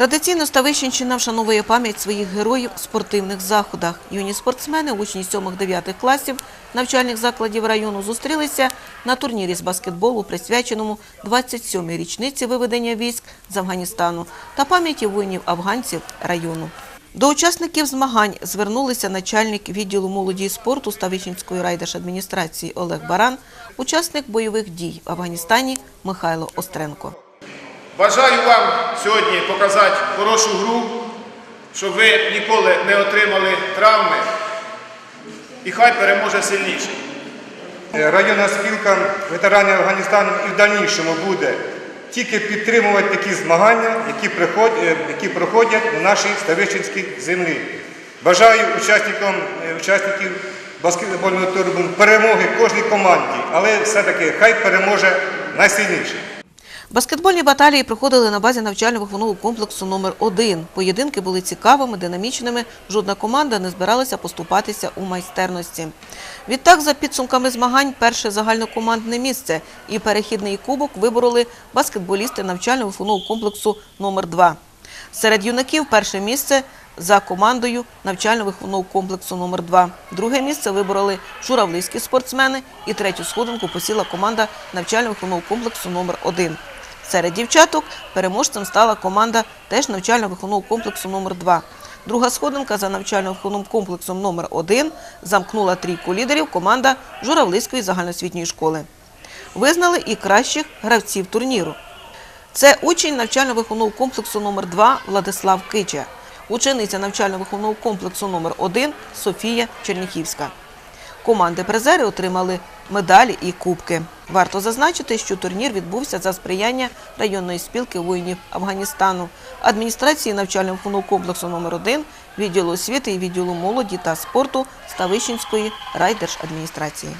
Традиційно Ставищенщина вшановує пам'ять своїх героїв в спортивних заходах. Юні спортсмени, учні 7-9 класів навчальних закладів району зустрілися на турнірі з баскетболу, присвяченому 27-й річниці виведення військ з Афганістану та пам'яті воїнів-афганців району. До учасників змагань звернулися начальник відділу молоді і спорту Ставищенської райдержадміністрації Олег Баран, учасник бойових дій в Афганістані Михайло Остренко. Бажаю вам сьогодні показати хорошу гру, щоб ви ніколи не отримали травми. І хай переможе сильніший. Е, Районна спілка ветеранів Афганістану і в дальнішому буде тільки підтримувати такі змагання, які, приходять, е, які проходять на нашій Ставищенській землі. Бажаю учасникам, е, учасників баскетбольного турбу перемоги кожній команді, але все-таки хай переможе найсильніший. Баскетбольні баталії проходили на базі навчально-виховного комплексу номер 1 Поєдинки були цікавими, динамічними. Жодна команда не збиралася поступатися у майстерності. Відтак, за підсумками змагань, перше загальнокомандне місце і перехідний кубок вибороли баскетболісти навчально-виховного комплексу номер 2 Серед юнаків перше місце за командою навчально-виховного комплексу номер 2 Друге місце вибороли журавлиські спортсмени. І третю сходинку посіла команда навчально-виховного комплексу номер 1 Серед дівчаток переможцем стала команда теж навчально-виховного комплексу номер 2 Друга сходинка за навчально-виховним комплексом номер 1 замкнула трійку лідерів команда Журавлиської загальноосвітньої школи. Визнали і кращих гравців турніру. Це учень навчально-виховного комплексу номер 2 Владислав Кича, учениця навчально-виховного комплексу номер 1 Софія Черніхівська. Команди призери отримали медалі і кубки. Варто зазначити, що турнір відбувся за сприяння районної спілки воїнів Афганістану, адміністрації навчально-виховного комплексу номер 1 відділу освіти і відділу молоді та спорту Ставищенської райдержадміністрації.